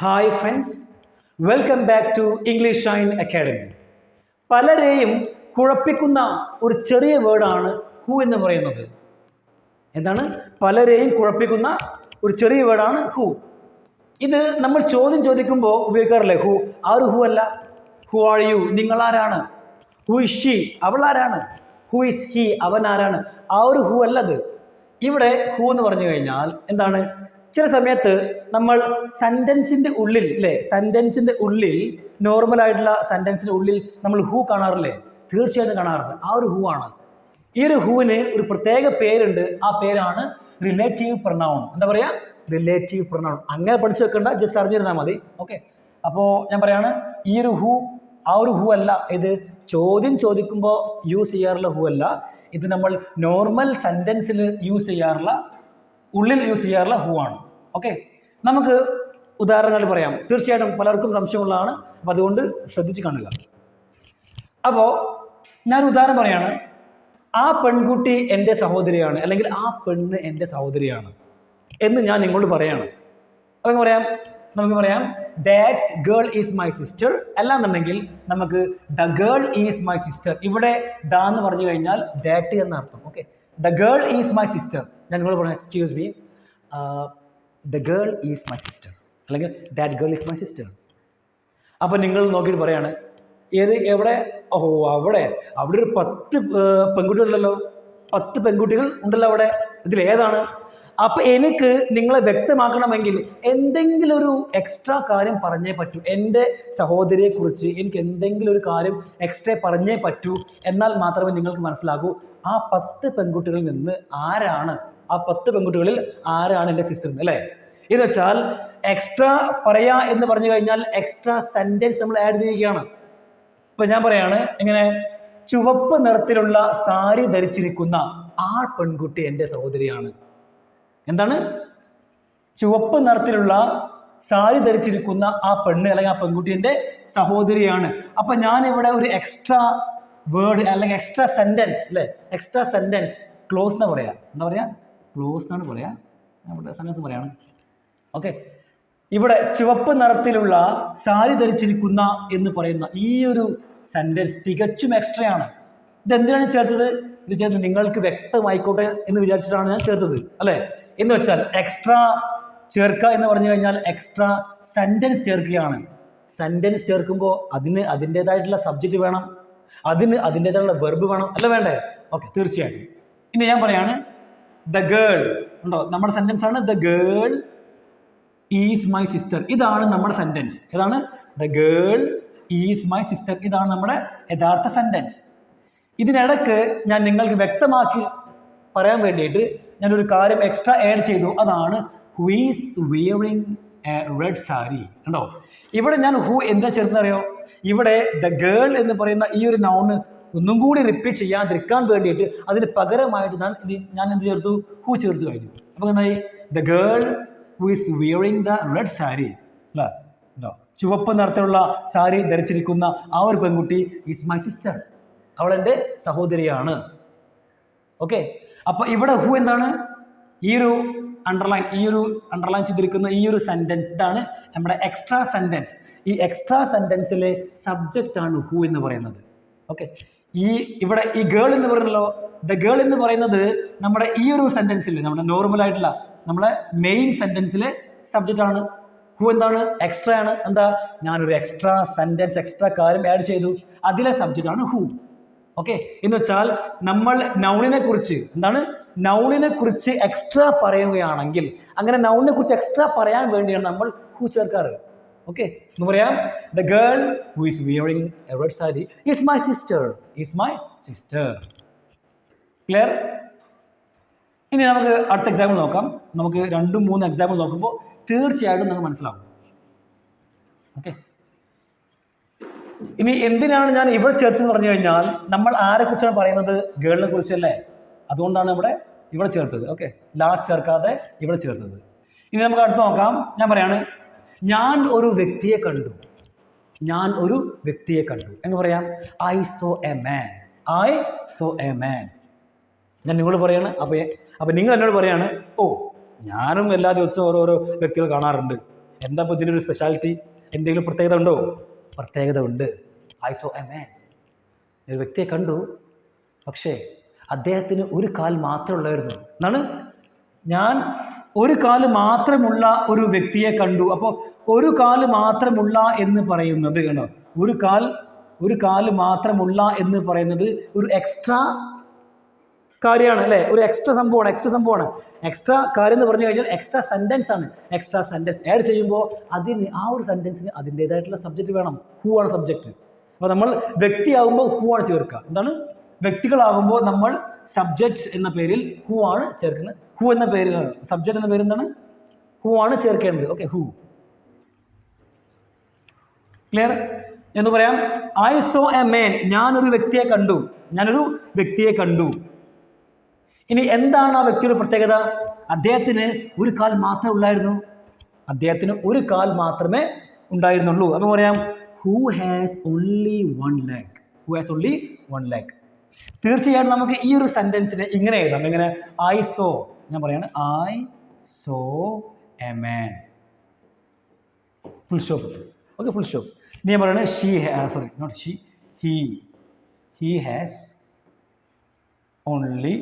Hi friends welcome back to English Shine Academy പലരെയും കുഴപ്പിക്കുന്ന ഒരു ചെറിയ വേർഡാണ് ഹു എന്ന് പറയുന്നത്. എന്താണ്? പലരെയും കുഴപ്പിക്കുന്ന ഒരു ചെറിയ വേർഡാണ് ഹു ഇത് നമ്മൾ ചോദ്യം ചോദിക്കുമ്പോൾ ഉപയോഗിക്കാറില്ലേ ഹു ആര് ഹു അല്ല? ഹു ആർ യു നിങ്ങൾ ആരാണ്? ഹു ഇസ് ഷീ അവൾ ആരാണ്? ഹു ഇസ് ഹി അവൻ ആരാണ്? ആ ഒരു ഹു അല്ലത്? ഇവിടെ ഹു എന്ന് പറഞ്ഞു കഴിഞ്ഞാൽ എന്താണ്? ചില സമയത്ത് നമ്മൾ സെന്റൻസിന്റെ ഉള്ളിൽ അല്ലേ സെന്റൻസിന്റെ ഉള്ളിൽ നോർമൽ ആയിട്ടുള്ള സെന്റൻസിന്റെ ഉള്ളിൽ നമ്മൾ ഹൂ കാണാറില്ലേ? തീർച്ചയായിട്ടും കാണാറുണ്ട്. ആ ഒരു ഹു ആണ്. ഈ ഒരു ഹൂവിന് ഒരു പ്രത്യേക പേരുണ്ട്. ആ പേരാണ് റിലേറ്റീവ് പ്രണൗൺ എന്താ പറയുക റിലേറ്റീവ് പ്രണൗൺ അങ്ങനെ പഠിച്ചു വെക്കേണ്ട ജസ്റ്റ് അറിഞ്ഞിരുന്നാൽ മതി. ഓക്കെ അപ്പോൾ ഞാൻ പറയാണ് ഈ ഒരു ഹൂ ആ ഒരു ഹൂ അല്ല. ഇത് ചോദ്യം ചോദിക്കുമ്പോൾ യൂസ് ചെയ്യാറുള്ള ഹൂ അല്ല. ഇത് നമ്മൾ നോർമൽ സെന്റൻസിൽ യൂസ് ചെയ്യാറുള്ള ഉള്ളിൽ യൂസ് ചെയ്യാറുള്ള ഹൂ ആണ്. ഓക്കെ നമുക്ക് ഉദാഹരണങ്ങൾ പറയാം. തീർച്ചയായിട്ടും പലർക്കും സംശയമുള്ളതാണ്. അപ്പം അതുകൊണ്ട് ശ്രദ്ധിച്ച് കാണുക. അപ്പോൾ ഞാൻ ഉദാഹരണം പറയാണ്. ആ പെൺകുട്ടി എന്റെ സഹോദരിയാണ് അല്ലെങ്കിൽ ആ പെണ്ണ് എന്റെ സഹോദരിയാണ് എന്ന് ഞാൻ നിങ്ങളോട് പറയാണ്. നമുക്ക് പറയാം. നമുക്ക് പറയാം that girl is my sister അല്ലാന്നുണ്ടെങ്കിൽ നമുക്ക് the girl is my sister ഇവിടെ ദ എന്ന് പറഞ്ഞു കഴിഞ്ഞാൽ ദാറ്റ് എന്ന അർത്ഥം okay the girl is my sister ഞാൻ നിങ്ങളോട് പറയാം excuse me the girl is my sister അല്ലെങ്കിൽ that girl is my sister അപ്പോൾ നിങ്ങൾ നോക്കിയിട്ട് പറയാണ് ഏത് എവിടെ? ഓ അവിടെ. അവിടെ ഒരു പത്ത് പെൺകുട്ടികളുണ്ടല്ലോ. പത്ത് പെൺകുട്ടികൾ ഉണ്ടല്ലോ അവിടെ. ഇതിൽ ഏതാണ് അപ്പോൾ എനിക്ക് നിങ്ങളെ വ്യക്തമാക്കണമെങ്കിൽ എന്തെങ്കിലും ഒരു എക്സ്ട്രാ കാര്യം പറഞ്ഞേ പറ്റൂ. എന്റെ സഹോദരിയെക്കുറിച്ച് എനിക്ക് എന്തെങ്കിലും ഒരു കാര്യം എക്സ്ട്രാ പറഞ്ഞേ പറ്റൂ. എന്നാൽ മാത്രമേ നിങ്ങൾക്ക് മനസ്സിലാകൂ ആ പത്ത് പെൺകുട്ടികളിൽ നിന്ന് ആരാണ് ആ പത്ത് പെൺകുട്ടികളിൽ ആരാണ് എന്റെ സിസ്റ്റർ എന്ന് അല്ലേ? എന്ന് വെച്ചാൽ എക്സ്ട്രാ പറയാ എന്ന് പറഞ്ഞു കഴിഞ്ഞാൽ എക്സ്ട്രാ സെന്റൻസ് നമ്മൾ ആഡ് ചെയ്യുകയാണ് ഇപ്പൊ ഞാൻ പറയാണ് എങ്ങനെ ചുവപ്പ് നിറത്തിലുള്ള സാരി ധരിച്ചിരിക്കുന്ന ആ പെൺകുട്ടി എന്റെ സഹോദരിയാണ്. എന്താണ്? ചുവപ്പ് നിറത്തിലുള്ള സാരി ധരിച്ചിരിക്കുന്ന ആ പെണ്ണ് അല്ലെങ്കിൽ ആ പെൺകുട്ടി എന്റെ സഹോദരിയാണ്. അപ്പൊ ഞാൻ ഇവിടെ ഒരു എക്സ്ട്രാ വേർഡ് അല്ലെങ്കിൽ എക്സ്ട്രാ സെന്റൻസ് അല്ലേ? എക്സ്ട്രാ സെന്റൻസ് ക്ലോസ് എന്ന് പറയാം. എന്താ പറയാ? ക്ലോസ് എന്നാണ് പറയാ. നമ്മുടെ സമയത്ത് പറയാണ്. ഓക്കെ ഇവിടെ ചുവപ്പ് നിറത്തിലുള്ള സാരി ധരിച്ചിരിക്കുന്ന എന്ന് പറയുന്ന ഈ ഒരു സെന്റൻസ് തികച്ചും എക്സ്ട്രാ ആണ്. ഇത് എന്തിനാണ് ചേർത്തത്? ഇത് ചേർത്ത് നിങ്ങൾക്ക് വ്യക്തമായിക്കോട്ടെ എന്ന് വിചാരിച്ചിട്ടാണ് ഞാൻ ചേർത്തത് അല്ലേ? എന്ന് വെച്ചാൽ എക്സ്ട്രാ ചേർക്കുക എന്ന് പറഞ്ഞു കഴിഞ്ഞാൽ എക്സ്ട്രാ സെന്റൻസ് ചേർക്കുകയാണ്. സെന്റൻസ് ചേർക്കുമ്പോൾ അതിന് അതിന്റെതായിട്ടുള്ള സബ്ജക്റ്റ് വേണം. അതിന് അതിന്റെതായിട്ടുള്ള വെർബ് വേണം. അല്ല വേണ്ടേ? ഓക്കെ തീർച്ചയായിട്ടും. ഇനി ഞാൻ പറയാണ് ദ ഗേൾ ഉണ്ടോ? നമ്മുടെ സെന്റൻസ് ആണ് the girl is my sister ഇതാണ് നമ്മുടെ സെന്റൻസ് ഏതാണ്? The girl is my sister ഇതാണ് നമ്മുടെ യഥാർത്ഥ സെന്റൻസ് ഇതിനിടക്ക് ഞാൻ നിങ്ങൾക്ക് വ്യക്തമാക്കി പറയാൻ വേണ്ടിയിട്ട് ഞാനൊരു കാര്യം എക്സ്ട്രാ ആഡ് ചെയ്തു. അതാണ് who is wearing red sari കണ്ടോ? ഇവിടെ ഞാൻ ഹു എന്താ ചേർന്നറിയോ ഇവിടെ ദ ഗേൾ എന്ന് പറയുന്ന ഈ ഒരു നൗണ് ഒന്നും കൂടി റിപ്പീറ്റ് ചെയ്യാതിരിക്കാൻ വേണ്ടിയിട്ട് അതിന് പകരമായിട്ട് ഞാൻ ഞാൻ എന്ത് ചേർത്തു? ഹൂ ചേർത്ത് കഴിഞ്ഞു. അപ്പോൾ എന്തായി? The girl who is wearing the red sari അല്ലേ? ചുവപ്പ് നിറത്തിലുള്ള സാരി ധരിച്ചിരിക്കുന്ന ആ ഒരു പെൺകുട്ടി ഈസ് മൈ സിസ്റ്റർ അവൾ എന്റെ സഹോദരിയാണ്. ഓക്കെ അപ്പോൾ ഇവിടെ ഹു എന്താണ്? ഈ ഒരു അണ്ടർലൈൻ ഈ ഒരു അണ്ടർലൈൻ ചെയ്തിരിക്കുന്ന ഈ ഒരു സെന്റൻസ് ഇതാണ് നമ്മുടെ എക്സ്ട്രാ സെന്റൻസ് ഈ എക്സ്ട്രാ സെന്റൻസിലെ സബ്ജക്റ്റ് ആണ് ഹു എന്ന് പറയുന്നത്. ഓക്കെ ഈ ഇവിടെ ഈ ഗേൾ എന്ന് പറഞ്ഞല്ലോ ദ ഗേൾ എന്ന് പറയുന്നത് നമ്മുടെ ഈ ഒരു സെന്റൻസിൽ നമ്മുടെ നോർമൽ ആയിട്ടുള്ള നമ്മുടെ മെയിൻ സെന്റൻസിൽ സബ്ജക്റ്റ് ആണ്. ഹു എന്താണ്? എക്സ്ട്രാ ആണ്. എന്താ? ഞാനൊരു എക്സ്ട്രാ സെന്റൻസ് എക്സ്ട്രാ കാര്യം ആഡ് ചെയ്തു. അതിലെ സബ്ജക്റ്റ് ആണ് ഹു ഓക്കെ എന്ന് വെച്ചാൽ നമ്മൾ നൗണിനെ കുറിച്ച് എന്താണ്? നൗണിനെ കുറിച്ച് എക്സ്ട്രാ പറയുകയാണെങ്കിൽ അങ്ങനെ നൗണിനെ കുറിച്ച് എക്സ്ട്രാ പറയാൻ വേണ്ടിയാണ് നമ്മൾ ഹു ചേർക്കാറ്. ഓക്കെ എന്ന് പറയാം the girl who is wearing a red sari is my sister is my sister clear ഇനി നമുക്ക് അടുത്ത എക്സാമ്പിൾ നോക്കാം. നമുക്ക് രണ്ടും മൂന്ന് എക്സാമ്പിൾ നോക്കുമ്പോൾ തീർച്ചയായിട്ടും നമുക്ക് മനസ്സിലാവും. ഓക്കെ ഇനി എന്തിനാണ് ഞാൻ ഇവിടെ ചേർത്തെന്ന് പറഞ്ഞു കഴിഞ്ഞാൽ നമ്മൾ ആരെ കുറിച്ചാണ് പറയുന്നത്? ഗേളിനെ കുറിച്ചല്ലേ? അതുകൊണ്ടാണ് ഇവിടെ ഇവിടെ ചേർത്തത്. ഓക്കെ ലാസ്റ്റ് ചേർക്കാതെ ഇവിടെ ചേർത്തത്. ഇനി നമുക്ക് അടുത്ത് നോക്കാം. ഞാൻ പറയാണ് ഞാൻ ഒരു വ്യക്തിയെ കണ്ടു. ഞാൻ ഒരു വ്യക്തിയെ കണ്ടു. എന്ന് പറയാം? I saw a man I saw a man ഞാൻ നിങ്ങളോട് പറയാണ് അപ്പോൾ അപ്പോൾ നിങ്ങൾ എന്നോട് പറയാണ് ഓ ഞാനും എല്ലാ ദിവസവും ഓരോരോ വ്യക്തികൾ കാണാറുണ്ട്. എന്താ ഇപ്പോൾ ഇതിനൊരു സ്പെഷ്യാലിറ്റി എന്തെങ്കിലും പ്രത്യേകത ഉണ്ടോ? പ്രത്യേകത ഉണ്ട്. ഐ സോ എ മാൻ ഒരു വ്യക്തിയെ കണ്ടു. പക്ഷേ അദ്ദേഹത്തിന് ഒരു കാൽ മാത്രമേ ഉള്ളായിരുന്നു. എന്നാണ് ഞാൻ ഒരു കാൽ മാത്രമുള്ള ഒരു വ്യക്തിയെ കണ്ടു. അപ്പോൾ ഒരു കാൽ മാത്രമുള്ള എന്ന് പറയുന്നത് കണ്ടോ? ഒരു കാൽ ഒരു കാൽ മാത്രമുള്ള എന്ന് പറയുന്നത് ഒരു എക്സ്ട്രാ കാര്യമാണ് അല്ലേ? ഒരു എക്സ്ട്രാ സംഭവമാണ് എക്സ്ട്രാ സംഭവമാണ്. എക്സ്ട്രാ കാര്യം എന്ന് പറഞ്ഞു കഴിഞ്ഞാൽ എക്സ്ട്രാ സെന്റൻസ് ആണ്. എക്സ്ട്രാ സെന്റൻസ് ആഡ് ചെയ്യുമ്പോൾ അതിന് ആ ഒരു സെന്റൻസിന് അതിന്റേതായിട്ടുള്ള സബ്ജക്റ്റ് വേണം. ഹൂ ആണ് സബ്ജക്റ്റ് അപ്പോൾ നമ്മൾ വ്യക്തിയാകുമ്പോൾ ഹൂ ആണ് ചേർക്കുക. എന്താണ്? വ്യക്തികളാകുമ്പോൾ നമ്മൾ സബ്ജക്റ്റ് എന്ന പേരിൽ ഹൂ ആണ് ചേർക്കുന്നത്? ഹൂ എന്ന പേരിലാണ് സബ്ജക്ട് എന്ന പേര് എന്താണ് ഹൂ ആണ് ചേർക്കേണ്ടത്? ഓക്കെ ഹൂ ക്ലിയർ എന്ന് പറയാം. ഐ സോ എ മേൻ ഞാനൊരു വ്യക്തിയെ കണ്ടു. ഞാനൊരു വ്യക്തിയെ കണ്ടു. ഇനി എന്താണ് ആ വ്യക്തിയുടെ പ്രത്യേകത? അദ്ദേഹത്തിന് ഒരു കാൽ മാത്രമേ ഉള്ളായിരുന്നു. അദ്ദേഹത്തിന് ഒരു കാൽ മാത്രമേ ഉണ്ടായിരുന്നുള്ളൂ. അപ്പം പറയാം who has only one leg who has only one leg തീർച്ചയായിട്ടും നമുക്ക് ഈ ഒരു സെന്റൻസിനെ ഇങ്ങനെ എഴുതാം. ഇങ്ങനെ ഐ സോ ഞാൻ പറയാണ് I saw a man full stop okay full stop ഇനി ഞാൻ പറയുന്നത് she sorry not she he he has only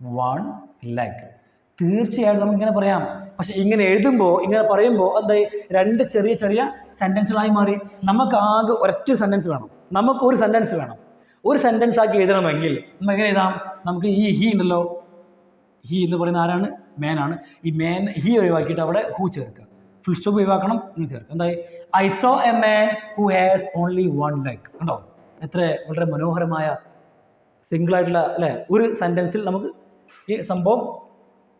one leg തീർച്ചയായിട്ടും നമുക്ക് ഇങ്ങനെ പറയാം. പക്ഷെ ഇങ്ങനെ എഴുതുമ്പോൾ ഇങ്ങനെ പറയുമ്പോൾ എന്തായി രണ്ട് ചെറിയ ചെറിയ സെന്റൻസുകളായി മാറി. നമുക്ക് ആകെ ഒരൊറ്റ സെന്റൻസ് വേണം. നമുക്ക് ഒരു സെന്റൻസ് വേണം. ഒരു സെന്റൻസ് ആക്കി എഴുതണമെങ്കിൽ നമ്മൾ എങ്ങനെ എഴുതാം? നമുക്ക് ഈ ഹി ഉണ്ടല്ലോ. ഹി എന്ന് പറയുന്ന ആരാണ്? മേനാണ് ഈ മേൻ ഹി ഒഴിവാക്കിയിട്ട് അവിടെ ഹു ചേർക്കുക. ഫുൾ സ്റ്റോപ്പ് ഒഴിവാക്കണം എന്ന് ചേർക്കുക. എന്തായി? I saw a man who has only one leg ഉണ്ടോ എത്ര വളരെ മനോഹരമായ സിംഗിൾ ആയിട്ടുള്ള അല്ലേ? ഒരു സെന്റൻസിൽ നമുക്ക് ഈ സംഭവം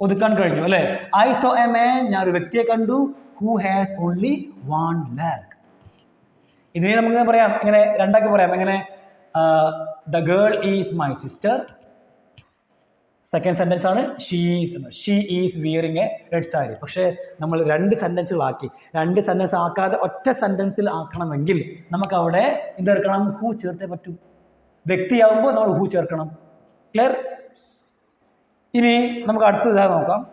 ഒതുക്കാൻ കഴിഞ്ഞു അല്ലേ? ഐ സോ എ മാൻ ഞാൻ ഒരു വ്യക്തിയെ കണ്ടു who has only one leg ഇതിനെ നമുക്ക് പറയാം? ഇങ്ങനെ രണ്ടാക്കി പറയാം. എങ്ങനെ? The girl is my sister second sentence ആണ് she is she is wearing a red sari പക്ഷേ നമ്മൾ രണ്ട് സെന്റൻസുകളാക്കി രണ്ട് സെന്റൻസ് ആക്കാതെ ഒറ്റ സെന്റൻസിൽ ആക്കണമെങ്കിൽ നമുക്ക് അവിടെ എന്തെടുക്കണം ഹൂ ചേർത്തേ പറ്റൂ. വ്യക്തിയാവുമ്പോൾ നമ്മൾ ഹൂ ചേർക്കണം. ക്ലിയർ ഇനി നമുക്ക് അടുത്ത ഉദാഹരണം നോക്കാം.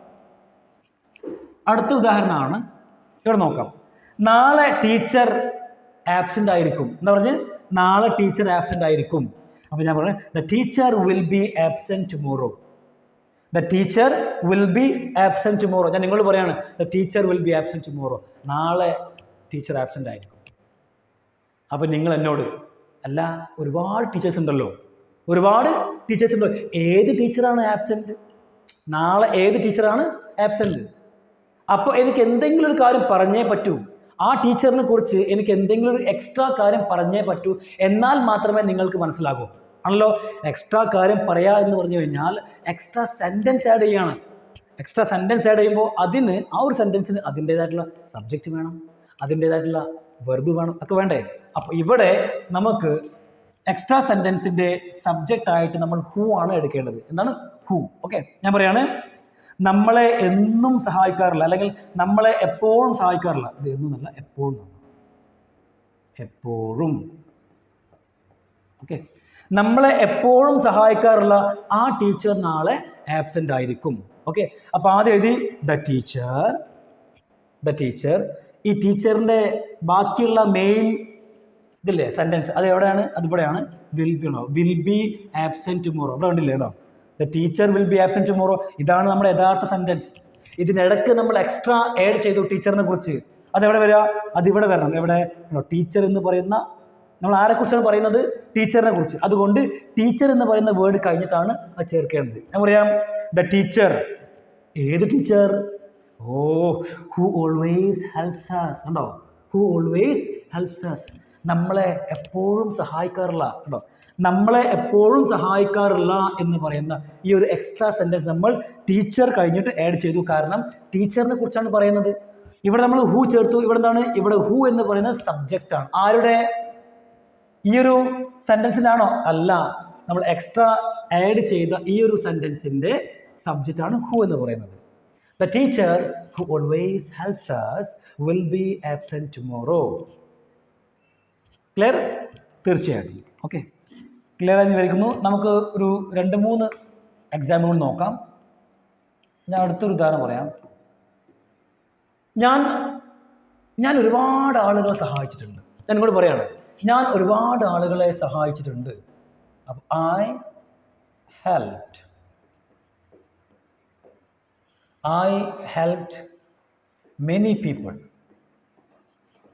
അടുത്ത ഉദാഹരണമാണ് ഇവിടെ നോക്കാം. നാളെ ടീച്ചർ ആബ്സെന്റ് ആയിരിക്കും. എന്താ പറഞ്ഞ്? നാളെ ടീച്ചർ ആബ്സെന്റ് ആയിരിക്കും. അപ്പോൾ ഞാൻ പറഞ്ഞു the teacher will be absent tomorrow the teacher will be absent tomorrow ഞാൻ നിങ്ങളോട് പറയാണ് the teacher will be absent tomorrow നാളെ ടീച്ചർ ആബ്സെന്റ് ആയിരിക്കും. അപ്പോൾ നിങ്ങൾ എന്നോട് അല്ല ഒരുപാട് ടീച്ചേഴ്സ് ഉണ്ടല്ലോ. ഒരുപാട് ടീച്ചേഴ്സ് ഉണ്ടല്ലോ. ഏത് ടീച്ചറാണ് ആബ്സെന്റ് നാളെ ഏത് ടീച്ചറാണ് ആബ്സെന്റ് അപ്പോൾ എനിക്ക് എന്തെങ്കിലും ഒരു കാര്യം പറഞ്ഞേ പറ്റൂ. ആ ടീച്ചറിനെ കുറിച്ച് എനിക്ക് എന്തെങ്കിലും ഒരു എക്സ്ട്രാ കാര്യം പറഞ്ഞേ പറ്റൂ എന്നാൽ മാത്രമേ നിങ്ങൾക്ക് മനസ്സിലാകൂ. ആണല്ലോ? എക്സ്ട്രാ കാര്യം പറയാ എന്ന് പറഞ്ഞു കഴിഞ്ഞാൽ എക്സ്ട്രാ സെന്റൻസ് ആഡ് ചെയ്യാണ്. എക്സ്ട്രാ സെന്റൻസ് ആഡ് ചെയ്യുമ്പോൾ അതിന് ആ ഒരു സെന്റൻസിന് അതിന്റേതായിട്ടുള്ള സബ്ജക്റ്റ് വേണം അതിന്റേതായിട്ടുള്ള വെർബ് വേണം ഒക്കെ വേണ്ടേ? അപ്പോൾ ഇവിടെ നമുക്ക് എക്സ്ട്രാ സെന്റൻസിന്റെ സബ്ജക്റ്റ് ആയിട്ട് നമ്മൾ ഹൂ ആണ് എടുക്കേണ്ടത്. എന്താണ്? ഹൂ ഓക്കെ ഞാൻ പറയാണ്. നമ്മളെ എന്നും സഹായിക്കാറില്ല. അല്ലെങ്കിൽ നമ്മളെ എപ്പോഴും സഹായിക്കാറില്ല. ഇത് എന്നും അല്ല എപ്പോഴും എപ്പോഴും. ഓക്കെ നമ്മളെ എപ്പോഴും സഹായിക്കാറുള്ള ആ ടീച്ചർ നാളെ ആബ്സെന്റ് ആയിരിക്കും. ഓക്കെ അപ്പോൾ ആദ്യം എഴുതി ദ ടീച്ചർ ദ ടീച്ചർ ഈ ടീച്ചറിന്റെ ബാക്കിയുള്ള മെയിൻ ഇതില്ലേ സെന്റൻസ് അത് എവിടെയാണ്? അതിവിടെയാണ് will be will be absent tomorrow അവിടെ കണ്ടില്ലേ കേട്ടോ? The teacher will be absent tomorrow ഇതാണ് നമ്മുടെ യഥാർത്ഥ സെന്റൻസ് ഇതിനിടക്ക് നമ്മൾ എക്സ്ട്രാ ആഡ് ചെയ്തു ടീച്ചറിനെ കുറിച്ച്. അതെവിടെ വരിക? അതിവിടെ വരണം. എവിടെ? ടീച്ചർ എന്ന് പറയുന്ന നമ്മൾ ആരെക്കുറിച്ചാണ് പറയുന്നത്? ടീച്ചറിനെ കുറിച്ച്. അതുകൊണ്ട് ടീച്ചർ എന്ന് പറയുന്ന വേർഡ് കഴിഞ്ഞിട്ടാണ് അത് ചേർക്കേണ്ടത്. ഞാൻ പറയാം ദ ടീച്ചർ ഏത് teacher oh who always helps ഉണ്ടോ ഹു ഓൾവേസ് ഹെൽപ്സ് നമ്മളെ എപ്പോഴും സഹായിക്കാറില്ല കേട്ടോ. നമ്മളെ എപ്പോഴും സഹായിക്കാറില്ല എന്ന് പറയുന്ന ഈ ഒരു എക്സ്ട്രാ സെന്റൻസ് നമ്മൾ ടീച്ചർ കഴിഞ്ഞിട്ട് ആഡ് ചെയ്തു. കാരണം ടീച്ചറിനെ കുറിച്ചാണ് പറയുന്നത്. ഇവിടെ നമ്മൾ ഹൂ ചേർത്തു. ഇവിടെ എന്താണ്? ഇവിടെ ഹൂ എന്ന് പറയുന്ന സബ്ജക്റ്റാണ് ആരുടെ? ഈ ഒരു സെന്റൻസിനാണോ അല്ല. നമ്മൾ എക്സ്ട്രാ ആഡ് ചെയ്ത ഈ ഒരു സെന്റൻസിന്റെ സബ്ജക്റ്റാണ് ഹൂ എന്ന് പറയുന്നത്. The teacher who always helps us will be absent tomorrow clear? തീർച്ചയായിട്ടും. ഓക്കെ. ക്ലിയർ ആയി വിവരിക്കുന്നു. നമുക്ക് ഒരു രണ്ട് മൂന്ന് എക്സാമ്പിൾ നോക്കാം. ഞാൻ അടുത്തൊരു ഉദാഹരണം പറയാം. ഞാൻ ഞാൻ ഒരുപാട് ആളുകളെ സഹായിച്ചിട്ടുണ്ട്. ഞാൻ ഇങ്ങോട്ട് പറയാണ്. ഞാൻ ഒരുപാട് ആളുകളെ സഹായിച്ചിട്ടുണ്ട്. അപ്പം I helped I helped many people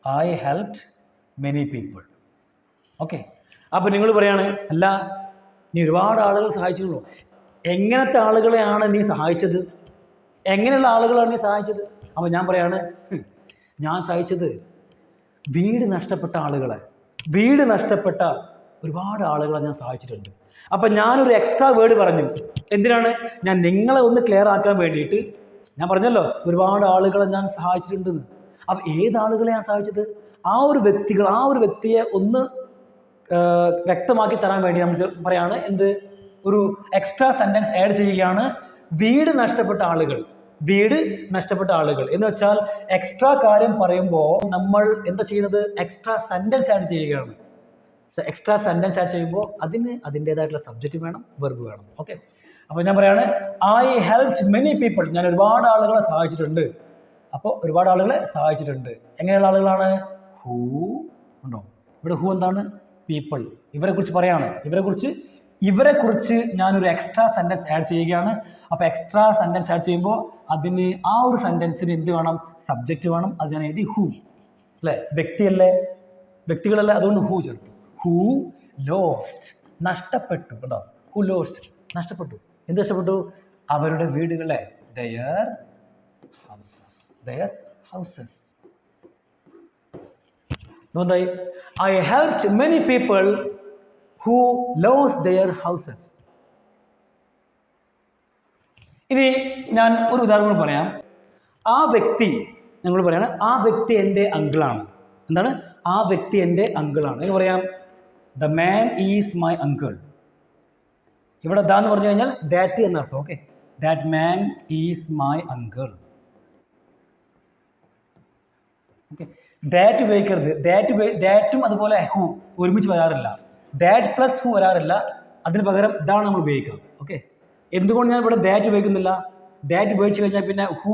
I helped many people okay. അപ്പോൾ നിങ്ങൾ പറയാണ് അല്ല നീ ഒരുപാട് ആളുകൾ സഹായിച്ചിട്ടുള്ളൂ എങ്ങനത്തെ ആളുകളെയാണ് നീ സഹായിച്ചത്? എങ്ങനെയുള്ള ആളുകളാണ് നീ സഹായിച്ചത്? അപ്പോൾ ഞാൻ പറയാണ് ഞാൻ സഹായിച്ചത് വീട് നഷ്ടപ്പെട്ട ആളുകളെ വീട് നഷ്ടപ്പെട്ട ഒരുപാട് ആളുകളെ ഞാൻ സഹായിച്ചിട്ടുണ്ട്. അപ്പം ഞാനൊരു എക്സ്ട്രാ വേർഡ് പറഞ്ഞു. എന്തിനാണ്? ഞാൻ നിങ്ങളെ ഒന്ന് ക്ലിയർ ആക്കാൻ വേണ്ടിയിട്ട് ഞാൻ പറഞ്ഞല്ലോ ഒരുപാട് ആളുകളെ ഞാൻ സഹായിച്ചിട്ടുണ്ടെന്ന്. അപ്പം ഏത് ഞാൻ സഹായിച്ചത്? ആ ഒരു വ്യക്തികൾ ആ ഒരു വ്യക്തിയെ ഒന്ന് വ്യക്തമാക്കി തരാൻ വേണ്ടി നമ്മൾ പറയാണ്. എന്ത്? ഒരു എക്സ്ട്രാ സെന്റൻസ് ആഡ് ചെയ്യുകയാണ്. വീട് നഷ്ടപ്പെട്ട ആളുകൾ. വീട് നഷ്ടപ്പെട്ട ആളുകൾ. എന്ന് വെച്ചാൽ എക്സ്ട്രാ കാര്യം പറയുമ്പോൾ നമ്മൾ എന്താ ചെയ്യുന്നത്? എക്സ്ട്രാ സെന്റൻസ് ആഡ് ചെയ്യുകയാണ്. എക്സ്ട്രാ സെന്റൻസ് ആഡ് ചെയ്യുമ്പോൾ അതിന് അതിന്റേതായിട്ടുള്ള സബ്ജക്റ്റ് വേണം വെർബ് വേണം. ഓക്കെ അപ്പോൾ ഞാൻ പറയാണ് ഐ ഹെൽപ്ഡ് മെനി പീപ്പിൾ ഞാൻ ഒരുപാട് ആളുകളെ സഹായിച്ചിട്ടുണ്ട്. അപ്പോൾ ഒരുപാട് ആളുകളെ സഹായിച്ചിട്ടുണ്ട്. എങ്ങനെയുള്ള ആളുകളാണ്? ഹൂ ഉണ്ടോ? ഇവിടെ ഹൂ എന്താണ്? പീപ്പിൾ ഇവരെ കുറിച്ച് പറയാണ്. ഇവരെ കുറിച്ച് ഇവരെ കുറിച്ച് ഞാനൊരു എക്സ്ട്രാ സെന്റൻസ് ആഡ് ചെയ്യുകയാണ്. അപ്പോൾ എക്സ്ട്രാ സെന്റൻസ് ആഡ് ചെയ്യുമ്പോൾ അതിന് ആ ഒരു സെന്റൻസിന് എന്ത് വേണം? സബ്ജക്റ്റ് വേണം. അത് ഞാൻ എഴുതി ഹൂ അല്ലേ? വ്യക്തിയല്ലേ? വ്യക്തികളല്ലേ? അതുകൊണ്ട് ഹൂ ചേർത്തു. ഹൂ ലോസ്റ്റ് നഷ്ടപ്പെട്ടു. കേട്ടോ ഹൂ ലോസ്റ്റ് നഷ്ടപ്പെട്ടു. എന്ത് നഷ്ടപ്പെട്ടു? അവരുടെ വീടുകളെ. ദയർ ഹൗസസ് ദയർ ഹൗസസ് എന്തായി I helped many people who lose their houses ഇനി ഞാൻ ഒരു ഉദാഹരണം പറയാം. ആ വ്യക്തി ഞങ്ങൾ പറയാണ് ആ വ്യക്തി എന്റെ അങ്കിളാണ് എന്താണ്? ആ വ്യക്തി എന്റെ അങ്കിളാണ് എന്ന് പറയാം the man is my uncle ഇവിടെ ദ എന്ന് പറഞ്ഞു കഴിഞ്ഞാൽ ദാറ്റ് എന്നർത്ഥം okay that man is my uncle okay that ഉപയോഗിക്കരുത്. ദാറ്റ് ദാറ്റും അതുപോലെ ഹു ഒരുമിച്ച് വരാറില്ല. ദാറ്റ് പ്ലസ് ഹു വരാറില്ല. അതിന് പകരം ഇതാണ് നമ്മൾ ഉപയോഗിക്കുന്നത് ഓക്കെ എന്തുകൊണ്ട് ഞാൻ ഇവിടെ ദാറ്റ് ഉപയോഗിക്കുന്നില്ല? ദാറ്റ് ഉപയോഗിച്ച് കഴിഞ്ഞാൽ പിന്നെ ഹു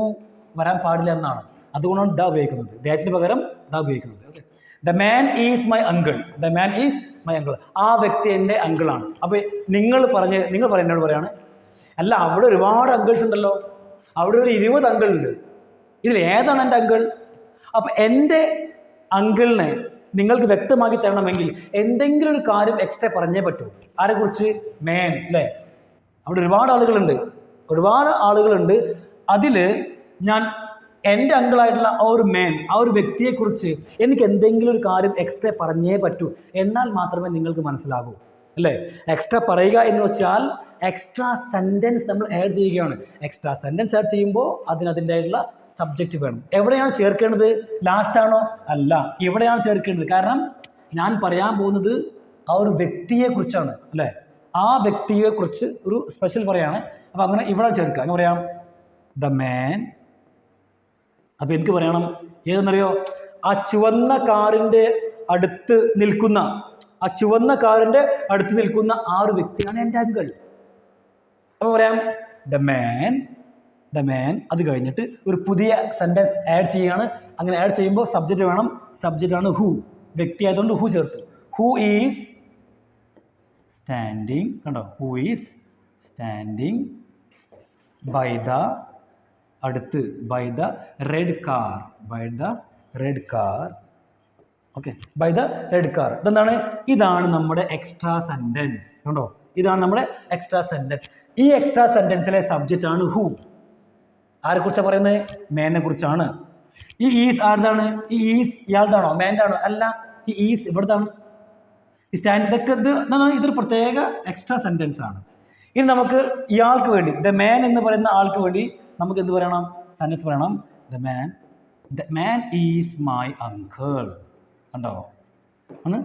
വരാൻ പാടില്ല എന്നാണ്. അതുകൊണ്ടാണ് ദ ഉപയോഗിക്കുന്നത്. ദാറ്റിന് പകരം ദ ഉപയോഗിക്കുന്നത്. Okay the man is my uncle the man is my uncle ആ വ്യക്തി എന്റെ അങ്കിളാണ് അപ്പോൾ നിങ്ങൾ പറഞ്ഞ് നിങ്ങൾ പറ എന്നോട് പറയാണ് അല്ല അവിടെ ഒരുപാട് അങ്കിൾസ് ഉണ്ടല്ലോ. അവിടെ ഒരു ഇരുപത് അങ്കിൾ ഉണ്ട്. ഇതിൽ ഏതാണ് എന്റെ അങ്കിൾ അപ്പം എന്റെ അങ്കിളിനെ നിങ്ങൾക്ക് വ്യക്തമാക്കി തരണമെങ്കിൽ എന്തെങ്കിലും ഒരു കാര്യം എക്സ്ട്രാ പറഞ്ഞേ പറ്റൂ. ആരെക്കുറിച്ച്? മേൻ അല്ലേ അവിടെ ഒരുപാട് ആളുകളുണ്ട്. ഒരുപാട് ആളുകളുണ്ട്. അതിൽ ഞാൻ എന്റെ അങ്കിളായിട്ടുള്ള ആ ഒരു മേൻ ആ ഒരു വ്യക്തിയെക്കുറിച്ച് എനിക്ക് എന്തെങ്കിലും ഒരു കാര്യം എക്സ്ട്രാ പറഞ്ഞേ പറ്റൂ. എന്നാൽ മാത്രമേ നിങ്ങൾക്ക് മനസ്സിലാകൂ. അല്ലേ? എക്സ്ട്രാ പറയുക എന്ന് വെച്ചാൽ എക്സ്ട്രാ സെന്റൻസ് നമ്മൾ ആഡ് ചെയ്യുകയാണ്. എക്സ്ട്രാ സെന്റൻസ് ആഡ് ചെയ്യുമ്പോൾ അതിന് അതിന്റെതായിട്ടുള്ള സബ്ജക്റ്റ് വേണം. എവിടെയാണ് ചേർക്കേണ്ടത്? ലാസ്റ്റാണോ അല്ല. എവിടെയാണ് ചേർക്കേണ്ടത്? കാരണം ഞാൻ പറയാൻ പോകുന്നത് ആ ഒരു വ്യക്തിയെക്കുറിച്ചാണ് അല്ലേ? ആ വ്യക്തിയെക്കുറിച്ച് ഒരു സ്പെഷ്യൽ പറയാണ്. അപ്പോൾ അങ്ങനെ ഇവിടെ ചേർക്കുക. എന്ന് പറയാം? ദ മാൻ അപ്പോൾ എനിക്ക് പറയണം. ഏതെന്നറിയോ? ആ ചുവന്ന കാറിന്റെ അടുത്ത് നിൽക്കുന്ന ആ ചുവന്ന കാറിന്റെ അടുത്ത് നിൽക്കുന്ന ആറ് വ്യക്തിയാണ് എന്റെ അങ്കിൾ. അപ്പോൾ പറയാം ദ മാൻ ദ മാൻ. അത് കഴിഞ്ഞിട്ട് ഒരു പുതിയ സെന്റൻസ് ആഡ് ചെയ്യുകയാണ്. അങ്ങനെ ആഡ് ചെയ്യുമ്പോൾ സബ്ജക്റ്റ് വേണം. സബ്ജക്റ്റ് ആണ് ഹൂ വ്യക്തി ആയതുകൊണ്ട് ഹൂ ചേർത്തു. ഹൂ ഈസ് സ്റ്റാൻഡിങ് കണ്ടോ? Who is standing by the അടുത്ത് by the red car by the red car okay by the red car ഇതെന്താണ്? ഇതാണ് നമ്മുടെ എക്സ്ട്രാ സെന്റൻസ് കണ്ടോ? ഇതാണ് നമ്മുടെ എക്സ്ട്രാ സെന്റൻസ് ഈ എക്സ്ട്രാ സെന്റൻസിലെ സബ്ജക്റ്റ് ആണ് ഹൂ ആരെക്കുറിച്ചാണ് പറയുന്നത് മേനെ കുറിച്ചാണ്. ഈ ഈസ് ആരുതാണ് ഈ ഈസ് ഇയാളുടെയാണോ മേന്റെ ആണോ അല്ല ഈ ഈസ് ഇവിടുത്താണ് ഈ സ്റ്റാൻഡ് ഇതൊക്കെ ഇത് എന്താണ്? ഇതൊരു പ്രത്യേക എക്സ്ട്രാ സെന്റൻസ് ആണ്. ഇനി നമുക്ക് ഇയാൾക്ക് വേണ്ടി ദ മാൻ എന്ന് പറയുന്ന ആൾക്ക് വേണ്ടി നമുക്ക് എന്ത് പറയണം? സെന്റൻസ് പറയണം. The man the man is my uncle കണ്ടോ? ഒന്ന്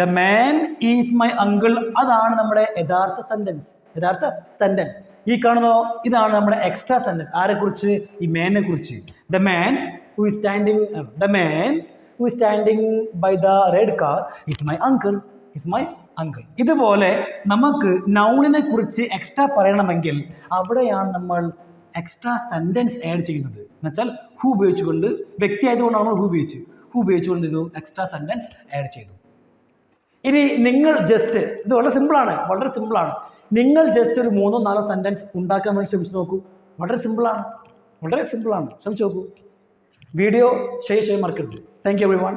the man is my uncle അതാണ് നമ്മുടെ യഥാർത്ഥ സെന്റൻസ് യഥാർത്ഥ സെന്റൻസ് ഈ കാണുന്നോ? ഇതാണ് നമ്മുടെ എക്സ്ട്രാ സെന്റൻസ് ആരെക്കുറിച്ച് ഈ മേനെ കുറിച്ച്. The man who is standing the man who is standing by the red car is my uncle is my uncle ഇതുപോലെ നമുക്ക് നൗണിനെ കുറിച്ച് എക്സ്ട്രാ പറയണമെങ്കിൽ അവിടെയാണ് നമ്മൾ എക്സ്ട്രാ സെന്റൻസ് ആഡ് ചെയ്യുന്നത്. എന്നുവെച്ചാൽ ഹൂ ഉപയോഗിച്ചുകൊണ്ട് വ്യക്തി ആയതുകൊണ്ടാണ് നമ്മൾ ഹൂ ഉപയോഗിച്ചു? ഉപയോഗിച്ചുകൊണ്ട് ഇത് എക്സ്ട്രാ സെന്റൻസ് ആഡ് ചെയ്തു. ഇനി നിങ്ങൾ ജസ്റ്റ് ഇത് വളരെ സിമ്പിളാണ് വളരെ സിമ്പിളാണ് നിങ്ങൾ ജസ്റ്റ് ഒരു മൂന്നോ നാലോ സെന്റൻസ് ഉണ്ടാക്കാൻ വേണ്ടി ശ്രമിച്ചു നോക്കൂ. വളരെ സിമ്പിളാണ് വളരെ സിമ്പിളാണ് ശ്രമിച്ചു നോക്കൂ. വീഡിയോ ഷെയർ ചെയ്യാൻ മറക്കരുത്. Thank you every one